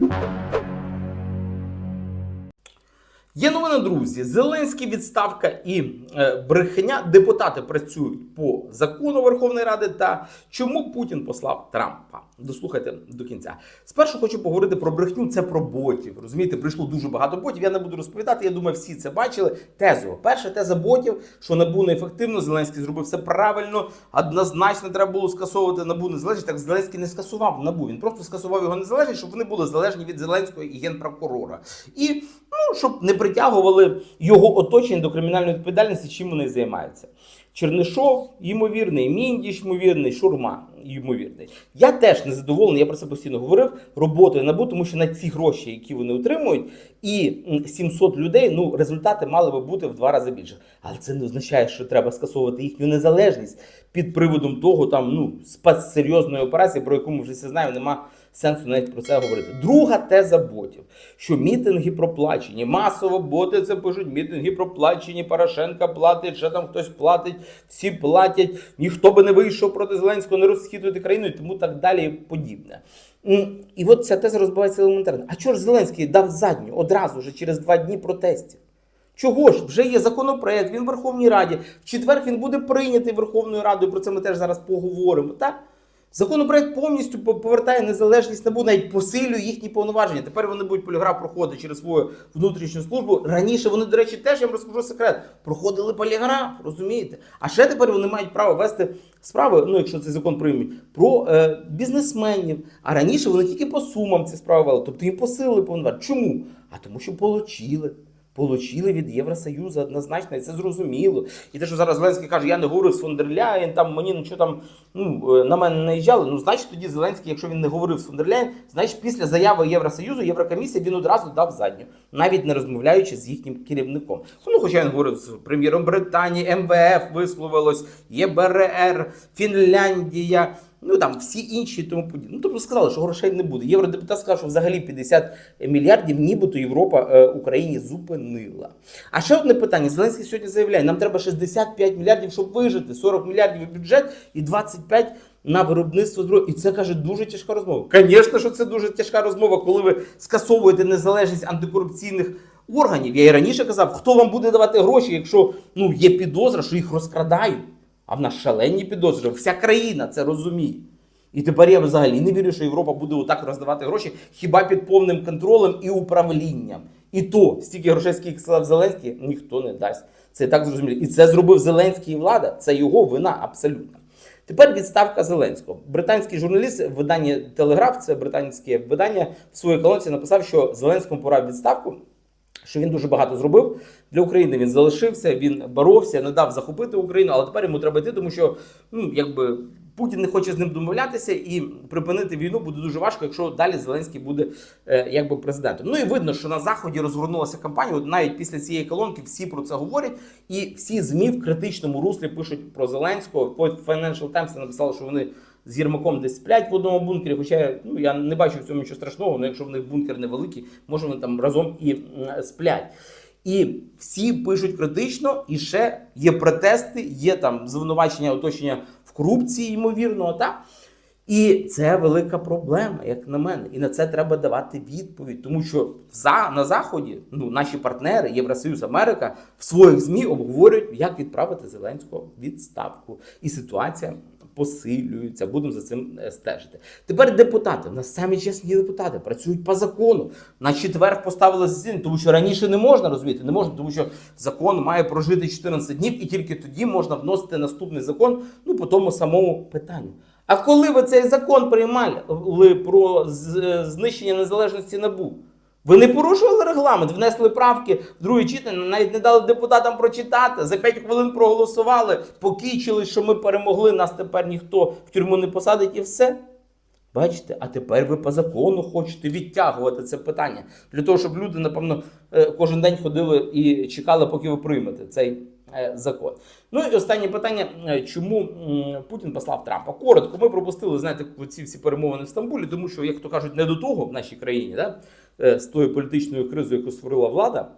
Música Є новина, друзі. Зеленський відставка і е, брехня. Депутати працюють по закону Верховної Ради. Та чому Путін послав Трампа? Дослухайте до кінця. Спершу хочу поговорити про брехню. Це про ботів. Розумієте, прийшло дуже багато ботів. Я не буду розповідати. Я думаю, всі це бачили. Тезу. Перша теза ботів, що НАБУ неефективно. Зеленський зробив все правильно. Однозначно треба було скасовувати НАБУ незалежність. Так Зеленський не скасував НАБУ. Він просто скасував його незалежність, щоб вони були залежні від Зеленського і генпрокурора. І ну, щоб не притягували його оточення до кримінальної відповідальності, чим вони займаються. Чернишов, ймовірний, Міндіч, ймовірний, Шурма, ймовірний. Я теж не задоволений, я про це постійно говорив, роботою НАБУ, тому що на ці гроші, які вони отримують, і 700 людей, ну, результати мали би бути в два рази більше. Але це не означає, що треба скасовувати їхню незалежність під приводом того, там, ну, спецсерйозної операції, про яку ми вже всі знаємо, нема сенсу навіть про це говорити. Друга теза ботів, що мітинги проплачені, масово боти це пишуть, мітинги проплачені, Порошенка платить, ще там хтось платить, всі платять, ніхто би не вийшов проти Зеленського, не розхитуйте країну і тому так далі і подібне. І от ця теза розбивається елементарно. А чого ж Зеленський дав задню одразу ж через два дні протестів? Чого ж? Вже є законопроект, він в Верховній Раді. В четвер він буде прийнятий Верховною Радою. Про це ми теж зараз поговоримо. Так? Законопроект повністю повертає незалежність НАБУ, навіть посилює їхні повноваження. Тепер вони будуть поліграф проходити через свою внутрішню службу. Раніше вони, до речі, теж я вам розкажу секрет. Проходили поліграф, розумієте? А ще тепер вони мають право вести справи, ну якщо цей закон приймуть, про е, бізнесменів. А раніше вони тільки по сумам ці справи вели. Тобто їм посилили повноваження. Чому? А тому, що получили. Получили від Євросоюзу однозначно, і це зрозуміло. І те, що зараз Зеленський каже, я не говорив з фон дер Ляєн, там мені нічого там ну, е, на мене не наїжджали. Ну, значить, тоді Зеленський, якщо він не говорив з фон дер значить після заяви Євросоюзу, Єврокомісія він одразу дав задню, навіть не розмовляючи з їхнім керівником. Ну, хоча він говорив з прем'єром Британії, МВФ висловилось, ЄБРР, Фінляндія. Ну там всі інші тому подібне. Ну тобто сказали, що грошей не буде. Євродепутат сказав, що взагалі 50 мільярдів, нібито Європа е, Україні зупинила. А ще одне питання: Зеленський сьогодні заявляє: нам треба 65 мільярдів, щоб вижити, 40 мільярдів в бюджет і 25 на виробництво зброї. І це каже дуже тяжка розмова. Звісно, що це дуже тяжка розмова, коли ви скасовуєте незалежність антикорупційних. Органів я і раніше казав, хто вам буде давати гроші, якщо ну є підозра, що їх розкрадають. А в нас шалені підозри. Вся країна це розуміє. І тепер я взагалі не вірю, що Європа буде отак роздавати гроші хіба під повним контролем і управлінням. І то стільки грошей, скільки сказав Зеленський, ніхто не дасть. Це так зрозуміло. І це зробив Зеленський і влада. Це його вина абсолютно. Тепер відставка Зеленського. Британський журналіст в виданні Телеграф, це британське видання, в своїй колонці написав, що Зеленському пора відставку що він дуже багато зробив для України. Він залишився, він боровся, не дав захопити Україну, але тепер йому треба йти, тому що ну якби. Путін не хоче з ним домовлятися і припинити війну буде дуже важко, якщо далі Зеленський буде е, якби президентом. Ну і видно, що на заході розгорнулася кампанія. От навіть після цієї колонки всі про це говорять, і всі змі в критичному руслі пишуть про Зеленського. Financial Times написали, що вони з Єрмаком десь сплять в одному бункері. Хоча ну я не бачу в цьому нічого страшного, але якщо в них бункер невеликий, може вони там разом і сплять. І всі пишуть критично, і ще є протести, є там звинувачення оточення в корупції, ймовірно, так? І це велика проблема, як на мене. І на це треба давати відповідь. Тому що за, на Заході ну, наші партнери, Євросоюз, Америка, в своїх ЗМІ обговорюють, як відправити Зеленського відставку. І ситуація посилюється. Будемо за цим е, стежити. Тепер депутати. У нас самі чесні депутати працюють по закону. На четвер поставили засідання, тому що раніше не можна розуміти, не можна, тому що закон має прожити 14 днів, і тільки тоді можна вносити наступний закон ну, по тому самому питанню. А коли ви цей закон приймали про знищення незалежності НАБУ? Ви не порушували регламент, внесли правки в друге читання, навіть не дали депутатам прочитати. За 5 хвилин проголосували, покічили, що ми перемогли, нас тепер ніхто в тюрму не посадить і все. Бачите, а тепер ви по закону хочете відтягувати це питання для того, щоб люди, напевно, е, кожен день ходили і чекали, поки ви приймете цей закон. Ну і останнє питання: е, чому Путін послав Трампа? Коротко, ми пропустили, знаєте, ці всі перемовини в Стамбулі, тому що, як то кажуть, не до того в нашій країні, да? е, з тою політичною кризою, яку створила влада,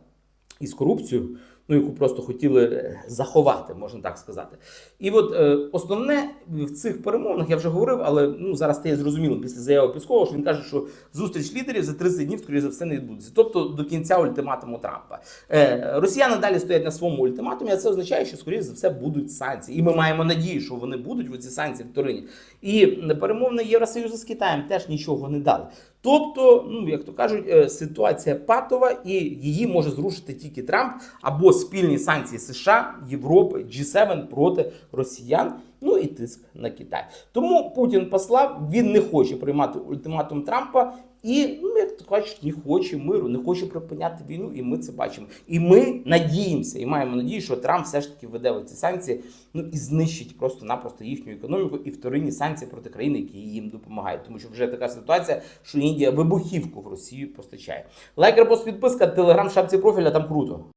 і з корупцією. Ну яку просто хотіли е, заховати, можна так сказати. І от е, основне в цих перемовинах я вже говорив, але ну зараз стає зрозуміло після заяви Піскова, що він каже, що зустріч лідерів за 30 днів, скоріше за все, не відбудеться. Тобто до кінця ультиматуму Трампа. Е, росіяни далі стоять на своєму ультиматумі, а це означає, що скоріше за все будуть санкції. І ми маємо надію, що вони будуть в ці санкції в Торині. І перемовини Євросоюзу з Китаєм теж нічого не дали. Тобто, ну як то кажуть, е, ситуація патова, і її може зрушити тільки Трамп або спільні санкції США, Європи, G7 проти росіян. Ну і тиск на Китай. Тому Путін послав, він не хоче приймати ультиматум Трампа. І ну, як то кажуть, не хоче миру, не хоче припиняти війну, і ми це бачимо. І ми надіємося, і маємо надію, що Трамп все ж таки веде ці санкції, ну і знищить просто-напросто їхню економіку і вторинні санкції проти країни, які їм допомагають. Тому що вже така ситуація, що Індія вибухівку в Росію постачає. Лайк, репост, підписка, телеграм, шапці профіля там круто.